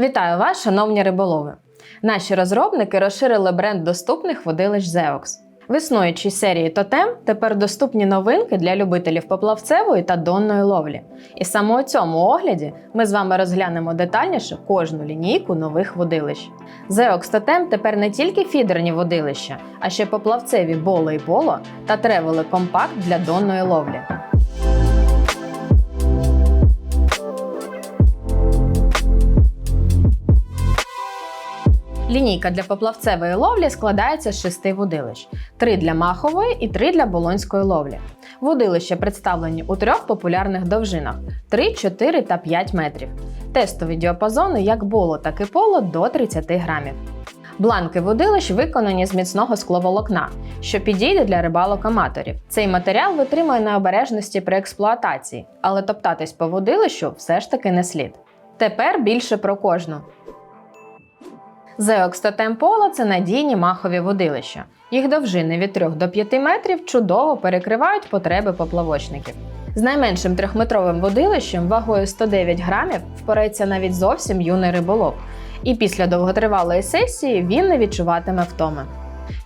Вітаю вас, шановні риболови! Наші розробники розширили бренд доступних водилищ Zeox. В існуючій серії Тотем тепер доступні новинки для любителів поплавцевої та донної ловлі. І саме у цьому огляді ми з вами розглянемо детальніше кожну лінійку нових водилищ. Zeox Totem тепер не тільки фідерні водилища, а ще поплавцеві боло і поло та тревели компакт для донної ловлі. Лінійка для поплавцевої ловлі складається з шести водилищ: три для махової і три для болонської ловлі. Водилища представлені у трьох популярних довжинах: 3, 4 та 5 метрів. Тестові діапазони як боло, так і поло до 30 грамів. Бланки водилищ виконані з міцного скловолокна, що підійде для рибалок-аматорів. Цей матеріал витримує необережності при експлуатації, але топтатись по водилищу все ж таки не слід. Тепер більше про кожну. Zeox та Tempola – це надійні махові водилища. Їх довжини від 3 до 5 метрів чудово перекривають потреби поплавочників. З найменшим трьохметровим водилищем вагою 109 грамів впорається навіть зовсім юний риболов, і після довготривалої сесії він не відчуватиме втоми.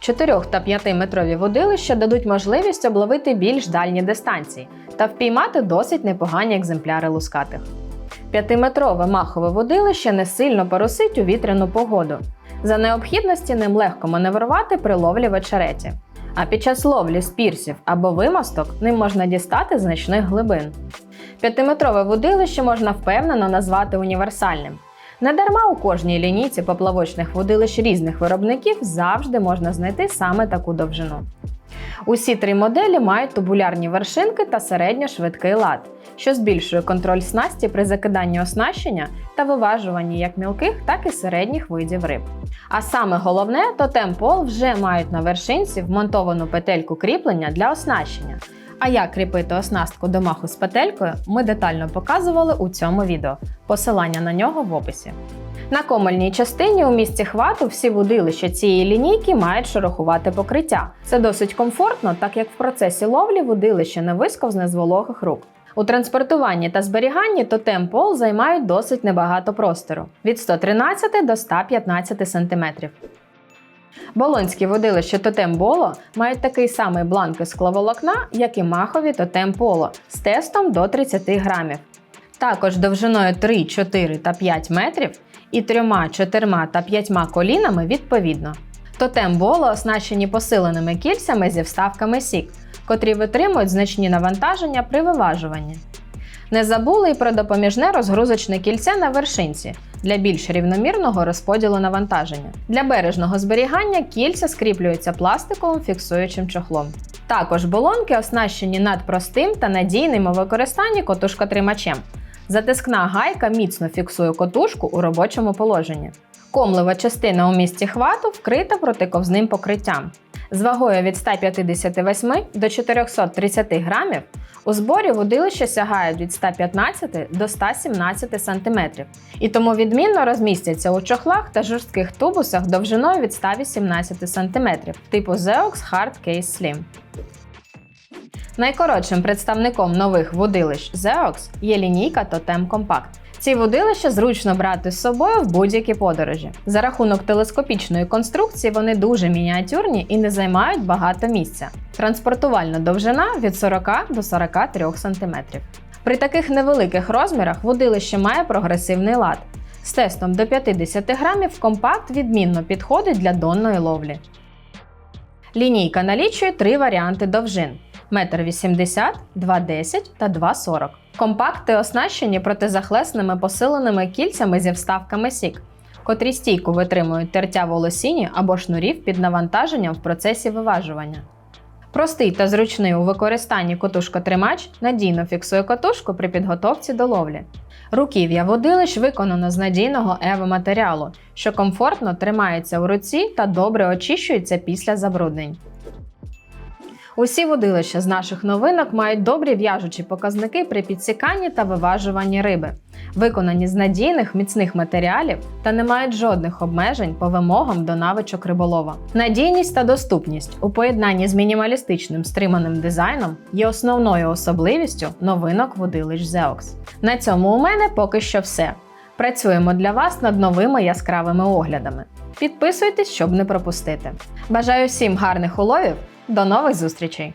4 та 5 метрові водилища дадуть можливість обловити більш дальні дистанції та впіймати досить непогані екземпляри лускатих. П'ятиметрове махове водилище не сильно поросить у вітряну погоду. За необхідності ним легко маневрувати при ловлі в очереті. А під час ловлі з пірсів або вимосток ним можна дістати значних глибин. П'ятиметрове водилище можна впевнено назвати універсальним. Недарма у кожній лінійці поплавочних водилищ різних виробників завжди можна знайти саме таку довжину. Усі три моделі мають тубулярні вершинки та середньо-швидкий лад, що збільшує контроль снасті при закиданні оснащення та виважуванні як мілких, так і середніх видів риб. А саме головне, то темпол вже мають на вершинці вмонтовану петельку кріплення для оснащення. А як кріпити оснастку до маху з петелькою, ми детально показували у цьому відео. Посилання на нього в описі. На комальній частині у місці хвату всі водилища цієї лінійки мають шерохувати покриття. Це досить комфортно, так як в процесі ловлі водилище не висковзне з вологих рук. У транспортуванні та зберіганні тотем пол займають досить небагато простору від 113 до 115 см. Болонські водилища тотем боло мають такий самий бланк із скловолокна, як і махові тотем поло з тестом до 30 грамів. Також довжиною 3, 4 та 5 метрів і 3, 4 та 5 колінами відповідно. Тотем боло оснащені посиленими кільцями зі вставками сік, котрі витримують значні навантаження при виважуванні. Не забули й про допоміжне розгрузочне кільце на вершинці для більш рівномірного розподілу навантаження. Для бережного зберігання кільця скріплюються пластиковим фіксуючим чохлом. Також болонки оснащені надпростим та надійним у використанні котушкотримачем. Затискна гайка міцно фіксує котушку у робочому положенні. Комлева частина у місці хвату вкрита протиковзним покриттям. З вагою від 158 до 430 грамів у зборі водилища сягають від 115 до 117 см, і тому відмінно розмістяться у чохлах та жорстких тубусах довжиною від 118 см типу Zeox Hard Case Slim. Найкоротшим представником нових водилищ Zeox є лінійка Totem Compact. Ці водилища зручно брати з собою в будь-які подорожі. За рахунок телескопічної конструкції вони дуже мініатюрні і не займають багато місця. Транспортувальна довжина від 40 до 43 см. При таких невеликих розмірах водилище має прогресивний лад. З тестом до 50 грамів компакт відмінно підходить для донної ловлі. Лінійка налічує три варіанти довжин: 1,80 м, 2,10 та 2,40 Компакти оснащені протизахлесними посиленими кільцями зі вставками сік, котрі стійко витримують тертя волосіні або шнурів під навантаженням в процесі виважування. Простий та зручний у використанні котушкотримач надійно фіксує котушку при підготовці до ловлі. Руків'я водилищ виконано з надійного ево-матеріалу, що комфортно тримається у руці та добре очищується після забруднень. Усі водилища з наших новинок мають добрі в'яжучі показники при підсіканні та виважуванні риби, виконані з надійних міцних матеріалів та не мають жодних обмежень по вимогам до навичок риболова. Надійність та доступність у поєднанні з мінімалістичним стриманим дизайном є основною особливістю новинок водилищ Zeox. На цьому у мене поки що все. Працюємо для вас над новими яскравими оглядами. Підписуйтесь, щоб не пропустити. Бажаю всім гарних уловів. До нових зустрічей!